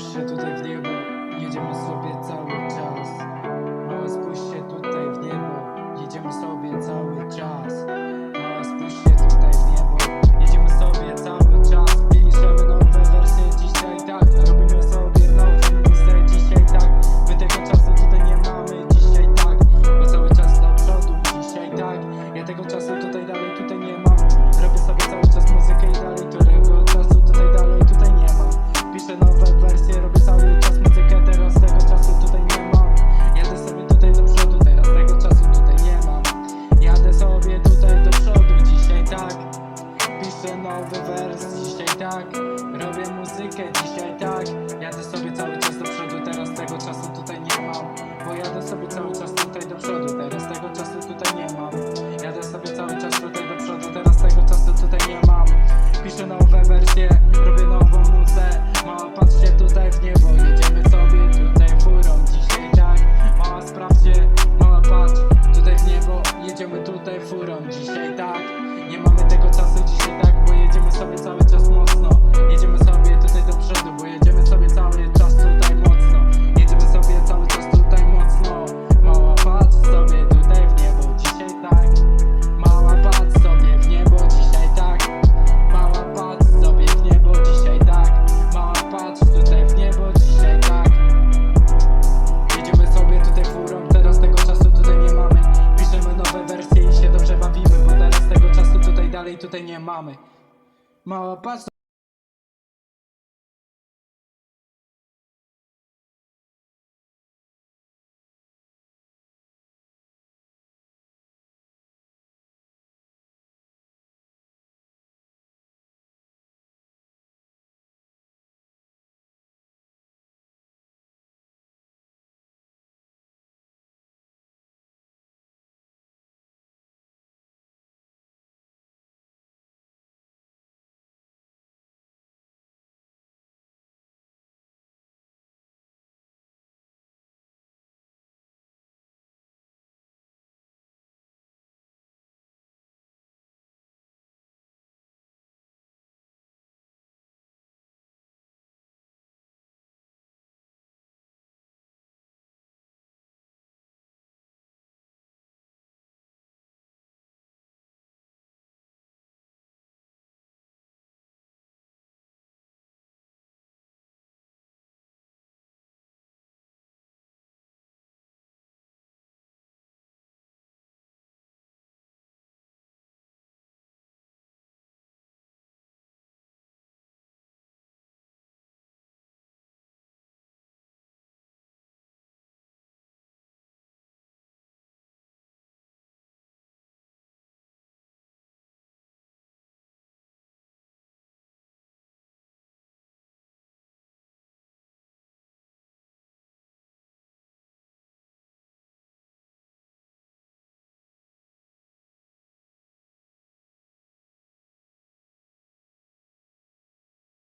spójrz się tutaj w niebo Jedziemy sobie cały czas. Mała spójrz się tutaj w niebo Jedziemy sobie cały czas. Mała spójrz się tutaj w niebo Jedziemy sobie cały czas. Piszemy nowe wersje dzisiaj tak Robimy sobie nowe misle dzisiaj tak. My tego czasu tutaj nie mamy dzisiaj tak Bo cały czas do przodu dzisiaj tak. Ja tego czasu tutaj tak Robię muzykę dzisiaj tak. Jadę sobie cały czas do przodu, teraz tego czasu tutaj tutaj nie mamy. Mała, patrz